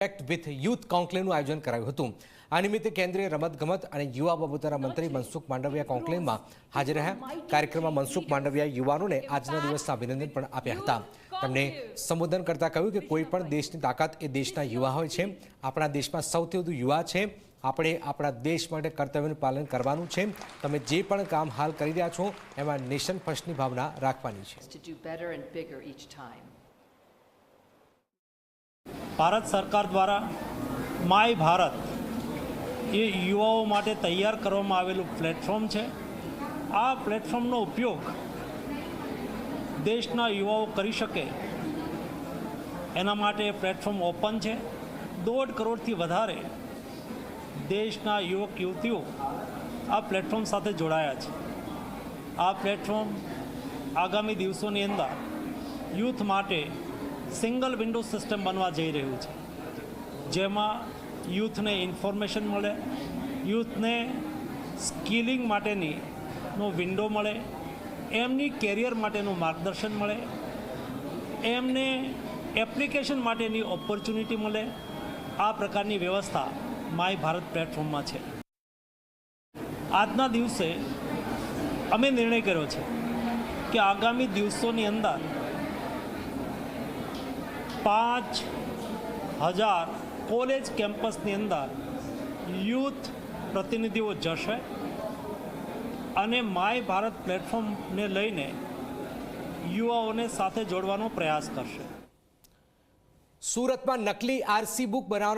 Act with youth કોન્કલેવનું આયોજન કરાયું હતું. આ નિમિત્તે કેન્દ્રીય રમતગમત અને યુવા બાબતોના મંત્રી મનસુખ માંડવિયા કોન્કલેવમાં હાજર રહ્યા. કાર્યક્રમમાં મનસુખ માંડવિયા યુવાનોને આજના દિવસના અભિનંદન પણ આપ્યા હતા. તેમણે સંબોધન કરતા કહ્યું કે કોઈ પણ દેશની તાકાત એ દેશના યુવા હોય છે. આપણા દેશમાં સૌથી વધુ યુવા છે. આપણે આપણા દેશ માટે કર્તવ્યનું પાલન કરવાનું છે. તમે જે પણ કામ હાલ કરી રહ્યા છો, એમાં નેશન ફર્સ્ટની ભાવના રાખવાની છે. ભારત સરકાર દ્વારા માય ભારત એ યુવાઓ માટે તૈયાર કરવામાં આવેલું પ્લેટફોર્મ છે. આ પ્લેટફોર્મનો ઉપયોગ દેશના યુવાઓ કરી શકે. એના માટે પ્લેટફોર્મ ઓપન છે. દોઢ કરોડથી વધારે દેશના યુવક યુવતીઓ આ પ્લેટફોર્મ સાથે જોડાયા છે. આ પ્લેટફોર્મ આગામી દિવસોની અંદર યુથ માટે સિંગલ વિન્ડો સિસ્ટમ બનવા જઈ રહ્યું છે. જેમાં યુથને ઇન્ફોર્મેશન મળે, યુથને સ્કિલિંગ માટેની નો વિન્ડો મળે, એમની કેરિયર માટેનું માર્ગદર્શન મળે, એમને એપ્લિકેશન માટેની ઓપોર્ચ્યુનિટી મળે. આ પ્રકારની વ્યવસ્થા માય ભારત પ્લેટફોર્મમાં છે. આજના દિવસે અમે નિર્ણય કર્યો છે કે આગામી દિવસોની અંદર પાંચ હજાર કોલેજ કેમ્પસની અંદર યુથ પ્રતિનિધિઓ જશે અને માય ભારત પ્લેટફોર્મને લઈને યુવાઓને સાથે જોડવાનો પ્રયાસ કરશે. સુરતમાં નકલી આરસી બુક બનાવવા